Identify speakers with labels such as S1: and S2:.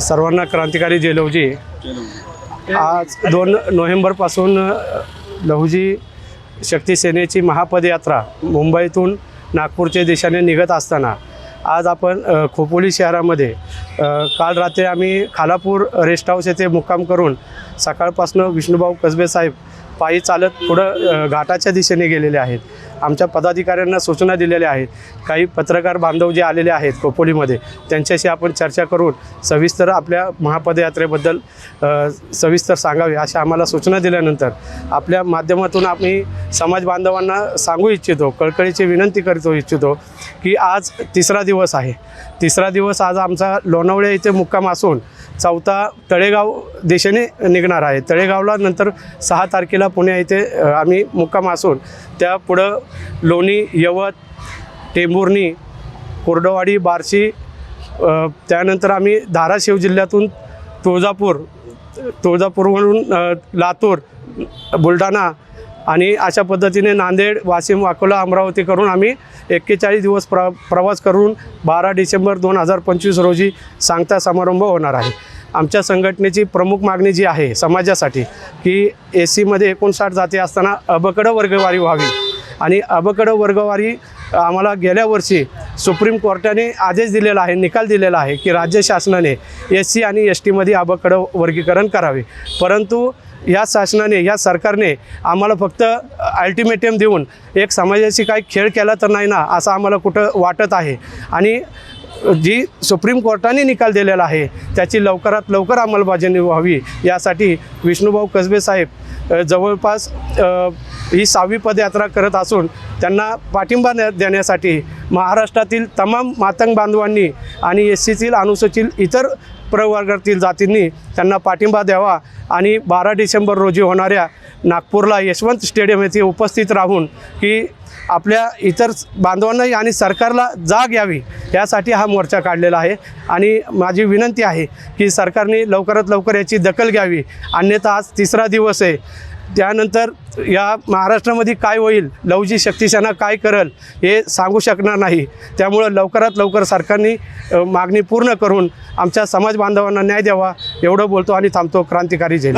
S1: सर्वांना क्रांतिकारी जेलवजी आज दोन नोव्हेंबरपासून लहुजी शक्ती सेनेची महापदयात्रा मुंबईतून नागपूरच्या दिशेने निघत असताना आज आपण खोपोली शहरामध्ये काल रात्री आम्ही खालापूर रेस्ट हाऊस येथे मुक्काम करून सकाळपासून विष्णुभाऊ कसबे साहेब पायी चालत पुढं घाटाच्या दिशेने गेलेले आहेत. आमच्या पदाधिकाऱ्यांना सूचना दिलेल्या आहेत. काही पत्रकार बांधव जे आलेले आहेत खोपोलीमध्ये त्यांच्याशी आपण चर्चा करून सविस्तर आपल्या महापदयात्रेबद्दल सविस्तर सांगावे अशा आम्हाला सूचना दिल्यानंतर आपल्या माध्यमातून आम्ही समाज बांधवांना सांगू इच्छितो कळकळीची विनंती करतो इच्छितो की आज तिसरा दिवस आहे. तिसरा दिवस आज आमचा लोणावळे येथे मुक्काम असून चौथा तळेगाव दिशेने निघणार आहे. तळेगावला नंतर सहा तारखेला पुणे येथे आम्ही मुक्काम असून त्या पुढं लोणी यवत टेंभुर्णी कोरडवाडी बार्शी त्यानंतर आम्ही धाराशिव जिल्ह्यातून तुळजापूर तुळजापूरवरून लातूर बुलढाणा आणि अशा पद्धतीने नांदेड वाशिम अकोला अमरावती करून आम्ही एक्केचाळीस दिवस प्र प्रवास करून बारा डिसेंबर दोन हजार पंचवीस रोजी सांगता समारंभ होणार आहे. आमच्या संघटनेची प्रमुख मागणी जी आहे समाजासाठी की ए सीमध्ये एकोणसाठ जाती असताना अबकडं वर्गवारी व्हावी. आणि अबकडं वर्गवारी आम्हाला गेल्या वर्षी सुप्रीम कोर्टाने आदेश दिलेला आहे निकाल दिलेला आहे की राज्य शासनाने एस सी आणि एस टीमध्ये अबकडं वर्गीकरण करावे. परंतु या शासनाने या सरकारने आम्हाला फक्त अल्टिमेटम देऊन एक समाजाशी काही खेळ केला तर नाही ना असं आम्हाला कुठं वाटत आहे. आणि जी सुप्रीम कोर्टाने निकाल दिलेला आहे त्याची लवकरात लवकर अंमलबजावणी व्हावी यासाठी विष्णुभाऊ कसबे साहेब जवळपास ही सहावी पदयात्रा करत असून त्यांना पाठिंबा देण्यासाठी महाराष्ट्रातील तमाम मातंग बांधवांनी आणि एस सीतील अनुसूचित इतर प्रवर्गातील जातींनी त्यांना पाठिंबा द्यावा आणि बारा डिसेंबर रोजी होणाऱ्या नागपूरला यशवंत स्टेडियम येथे उपस्थित राहून की आपल्या इतर बांधवांनाही आणि सरकारला जाग यावी यासाठी हा मोर्चा काढलेला आहे. आणि माझी विनंती आहे की सरकारने लवकरात लवकर याची दखल घ्यावी. अन्यथा आज तिसरा दिवस आहे. त्यानंतर या महाराष्ट्रामध्ये काय होईल लवजी शक्तिसेना काय करल हे सांगू शकणार नाही. त्यामुळं लवकरात लवकर सरकारने मागणी पूर्ण करून आमच्या समाज बांधवांना न्याय द्यावा. एवढं बोलतो आणि थांबतो क्रांतिकारी जय